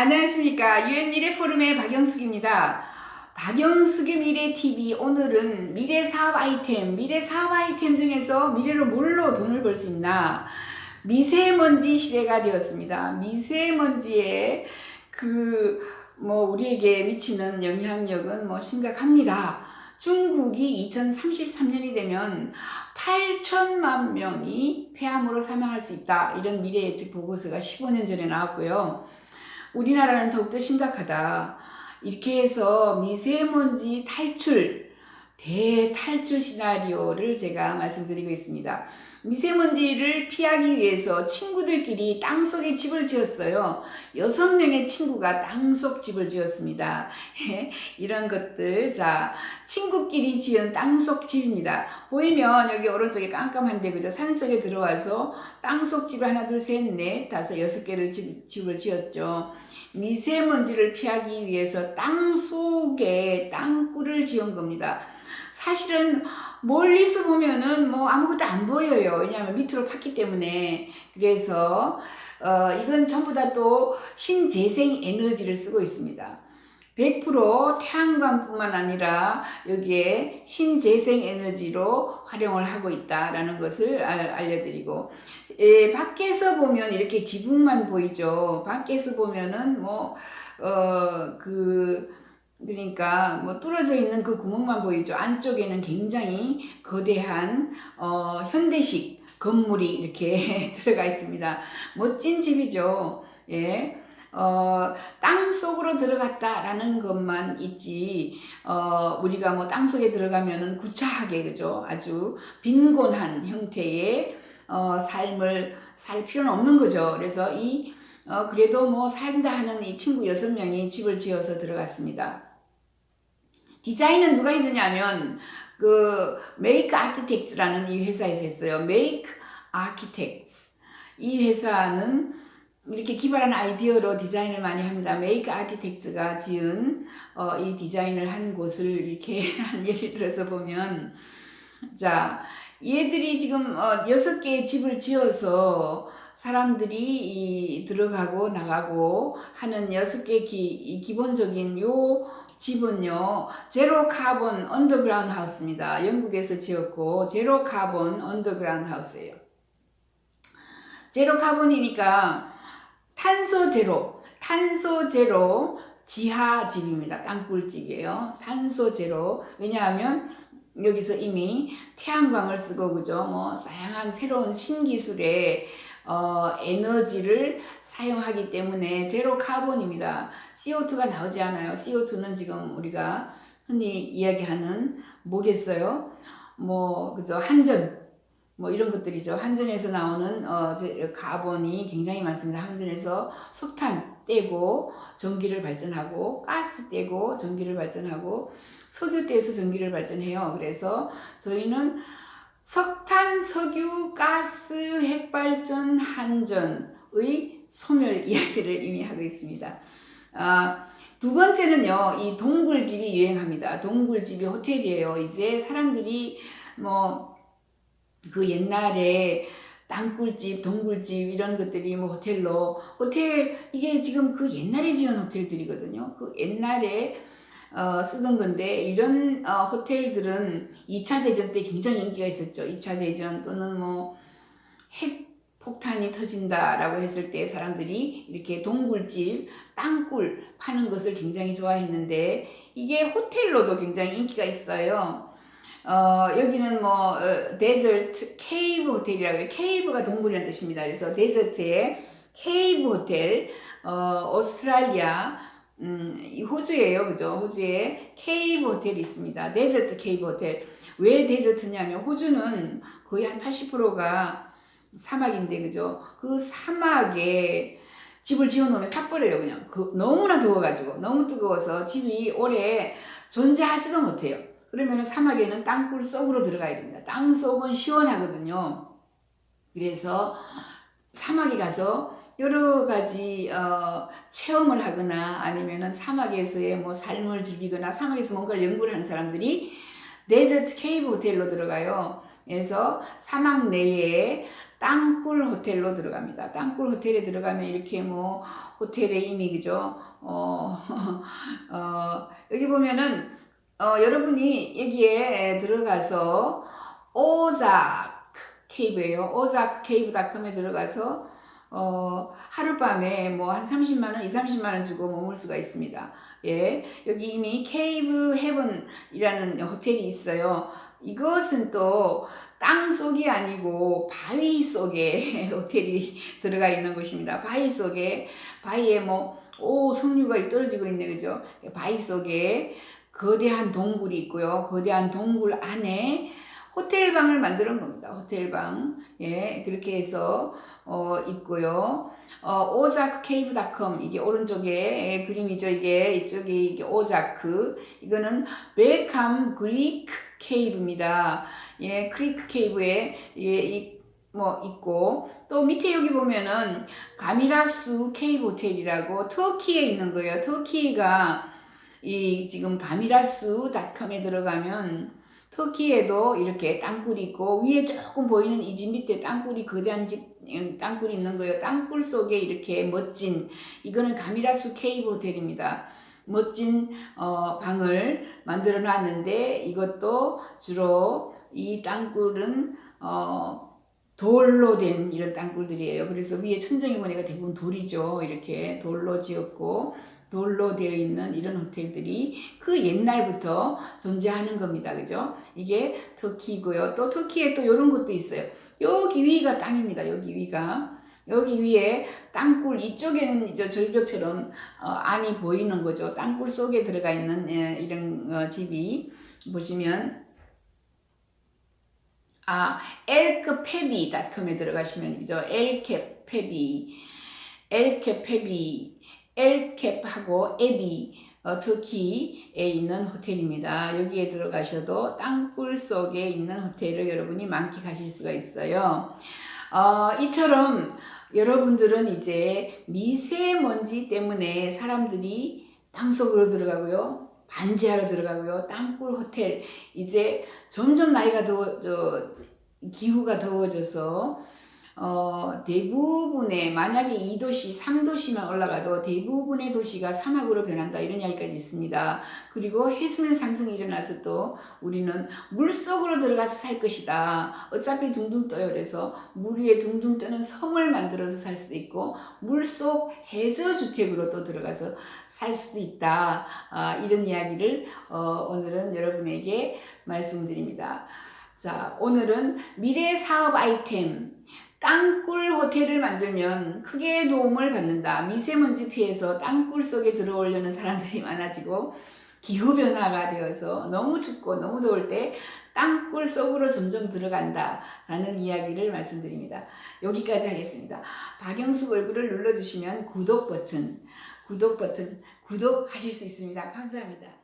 안녕하십니까 유엔 미래 포럼의 박영숙입니다. 박영숙의 미래 TV 오늘은 미래 사업 아이템 미래 사업 아이템 중에서 미래로 뭘로 돈을 벌 수 있나 미세먼지 시대가 되었습니다. 미세먼지의 그 뭐 우리에게 미치는 영향력은 뭐 심각합니다. 중국이 2033년이 되면 8천만 명이 폐암으로 사망할 수 있다. 이런 미래 예측 보고서가 15년 전에 나왔고요. 우리나라는 더욱더 심각하다. 이렇게 해서 미세먼지 탈출, 대탈출 시나리오를 제가 말씀드리고 있습니다. 미세먼지를 피하기 위해서 친구들끼리 땅속에 집을 지었어요. 여섯 명의 친구가 땅속 집을 지었습니다. 이런 것들, 자, 친구끼리 지은 땅속 집입니다. 보이면 여기 오른쪽에 깜깜한데, 그죠? 산 속에 들어와서 땅속 집을 하나, 둘, 셋, 넷, 다섯, 여섯 개를 집, 집을 지었죠. 미세먼지를 피하기 위해서 땅 속에 땅굴을 지은 겁니다. 사실은 멀리서 보면은 뭐 아무것도 안 보여요. 왜냐하면 밑으로 팠기 때문에. 그래서 어, 이건 전부 다 또 신재생 에너지를 쓰고 있습니다. 100% 태양광뿐만 아니라 여기에 신재생 에너지로 활용을 하고 있다라는 것을 알려드리고 예, 밖에서 보면 이렇게 지붕만 보이죠. 밖에서 보면은 뭐, 어, 그, 그러니까 뭐 뚫어져 있는 그 구멍만 보이죠. 안쪽에는 굉장히 거대한, 어, 현대식 건물이 이렇게 들어가 있습니다. 멋진 집이죠. 예. 어, 땅 속으로 들어갔다라는 것만 있지, 어, 우리가 뭐 땅 속에 들어가면은 구차하게, 그죠? 아주 빈곤한 형태의 어, 삶을 살 필요는 없는 거죠. 그래서 이 어, 그래도 뭐 산다 하는 이 친구 여섯 명이 집을 지어서 들어갔습니다. 디자인은 누가 했느냐면 그 메이크 아티텍트라는 이 회사에서 했어요. 메이크 아키텍트. 이 회사는 이렇게 기발한 아이디어로 디자인을 많이 합니다. 메이크 아티텍트가 지은 어, 이 디자인을 한 곳을 이렇게 예를 들어서 보면 자 얘들이 지금 어, 여섯 개의 집을 지어서 사람들이 들어가고 나가고 하는 여섯 개 기, 기본적인 요 집은요 제로 카본 언더그라운드 하우스입니다. 영국에서 지었고 제로 카본 언더그라운드 하우스예요. 제로 카본이니까 탄소 제로, 탄소 제로 지하 집입니다. 땅굴집이에요. 탄소 제로. 왜냐하면 여기서 이미 태양광을 쓰고 그죠 뭐 다양한 새로운 신기술의 어, 에너지를 사용하기 때문에 제로 카본입니다. CO2가 나오지 않아요. CO2는 지금 우리가 흔히 이야기하는 뭐겠어요? 뭐 그죠 한전 뭐 이런 것들이죠. 한전에서 나오는 어, 카본이 굉장히 많습니다. 한전에서 석탄 떼고 전기를 발전하고 가스 떼고 전기를 발전하고 석유대에서 전기를 발전해요. 그래서 저희는 석탄, 석유, 가스, 핵발전, 한전의 소멸 이야기를 이미 하고 있습니다. 아, 두 번째는요, 이 동굴집이 유행합니다. 동굴집이 호텔이에요. 이제 사람들이 뭐, 그 옛날에 땅굴집, 동굴집 이런 것들이 뭐 호텔로 호텔 이게 지금 그 옛날에 지은 호텔들이거든요. 그 옛날에 어, 쓰던 건데 이런 어, 호텔들은 2차 대전 때 굉장히 인기가 있었죠. 2차 대전 또는 뭐 핵폭탄이 터진다라고 했을 때 사람들이 이렇게 동굴집, 땅굴 파는 것을 굉장히 좋아했는데 이게 호텔로도 굉장히 인기가 있어요. 어, 여기는 뭐 어, 데저트 케이브 호텔이라고 해요. 케이브가 동굴이라는 뜻입니다. 그래서 데저트에 케이브 호텔, 어, 오스트랄리아 음, 이 호주예요. 그죠? 호주에 케이브 호텔이 있습니다. 데저트 케이브 호텔. 왜 데저트냐면 호주는 거의 한 80%가 사막인데 그죠? 그 사막에 집을 지어놓으면 타버려요 그냥 그 너무나 더워가지고 너무 뜨거워서 집이 오래 존재하지도 못해요 그러면 사막에는 땅굴 속으로 들어가야 됩니다 땅 속은 시원하거든요 그래서 사막에 가서 여러 가지 어, 체험을 하거나 아니면은 사막에서의 뭐 삶을 즐기거나 사막에서 뭔가를 연구를 하는 사람들이 데저트 케이브 호텔로 들어가요. 그래서 사막 내에 땅굴 호텔로 들어갑니다. 땅굴 호텔에 들어가면 이렇게 뭐 호텔의 이미 그죠? 어, 어, 여기 보면은 어, 여러분이 여기에 들어가서 오자크 케이브예요. 오자크 케이브닷컴에 들어가서 어, 하룻밤에 뭐 한 30만 원, 2, 30만 원 주고 머물 수가 있습니다. 예. 여기 이미 케이브 헤븐이라는 호텔이 있어요. 이것은 또 땅 속이 아니고 바위 속에 호텔이 들어가 있는 곳입니다. 바위 속에 바위에 뭐 오 석류가 떨어지고 있네 그죠? 바위 속에 거대한 동굴이 있고요. 거대한 동굴 안에 호텔방을 만드는 겁니다. 호텔방. 예, 그렇게 해서 어 있고요. 어 오자크케이브닷컴 이게 오른쪽에 예, 그림이죠. 이게 이쪽에 이게 오자크 이거는 베캄 그리크 케이브입니다. 예, 크리크 케이브에 예, 이, 뭐 있고 또 밑에 여기 보면은 가미라수 케이브 호텔이라고 터키에 있는 거예요. 터키가 이 지금 가미라수닷컴에 들어가면 터키에도 이렇게 땅굴이 있고 위에 조금 보이는 이 집 밑에 땅굴이 거대한 집 음, 땅굴이 있는 거예요. 땅굴 속에 이렇게 멋진 이거는 가미라수 케이브 호텔입니다. 멋진 어, 방을 만들어 놨는데 이것도 주로 이 땅굴은 어, 돌로 된 이런 땅굴들이에요. 그래서 위에 천정이 보니까 대부분 돌이죠. 이렇게 돌로 지었고 돌로 되어 있는 이런 호텔들이 그 옛날부터 존재하는 겁니다. 그죠? 이게 터키고요. 또 터키에 또 이런 것도 있어요. 여기 위가 땅입니다. 여기 위가. 여기 위에 땅굴 이쪽에는 이제 절벽처럼 어, 안이 보이는 거죠. 땅굴 속에 들어가 있는 예, 이런 어, 집이 보시면 아 엘크페비닷컴에 들어가시면 그죠. 엘캡페비 엘캡페비 엘캡하고 에비 어, 터키에 있는 호텔입니다. 여기에 들어가셔도 땅굴 속에 있는 호텔을 여러분이 만끽하실 수가 있어요. 어, 이처럼 여러분들은 이제 미세먼지 때문에 사람들이 땅속으로 들어가고요. 반지하러 들어가고요. 땅굴 호텔. 이제 점점 나이가 더워, 저, 기후가 더워져서 어, 대부분의 만약에 2도시, 3도시만 올라가도 대부분의 도시가 사막으로 변한다 이런 이야기까지 있습니다. 그리고 해수면 상승이 일어나서 또 우리는 물 속으로 들어가서 살 것이다. 어차피 둥둥 떠요. 그래서 물 위에 둥둥 뜨는 섬을 만들어서 살 수도 있고 물속 해저 주택으로 또 들어가서 살 수도 있다. 아, 이런 이야기를 어, 오늘은 여러분에게 말씀드립니다. 자, 오늘은 미래 사업 아이템 땅굴 호텔을 만들면 크게 도움을 받는다. 미세먼지 피해서 땅굴 속에 들어오려는 사람들이 많아지고 기후변화가 되어서 너무 춥고 너무 더울 때 땅굴 속으로 점점 들어간다. 라는 이야기를 말씀드립니다. 여기까지 하겠습니다. 박영수 얼굴을 눌러주시면 구독 버튼, 구독 버튼, 구독하실 수 있습니다. 감사합니다.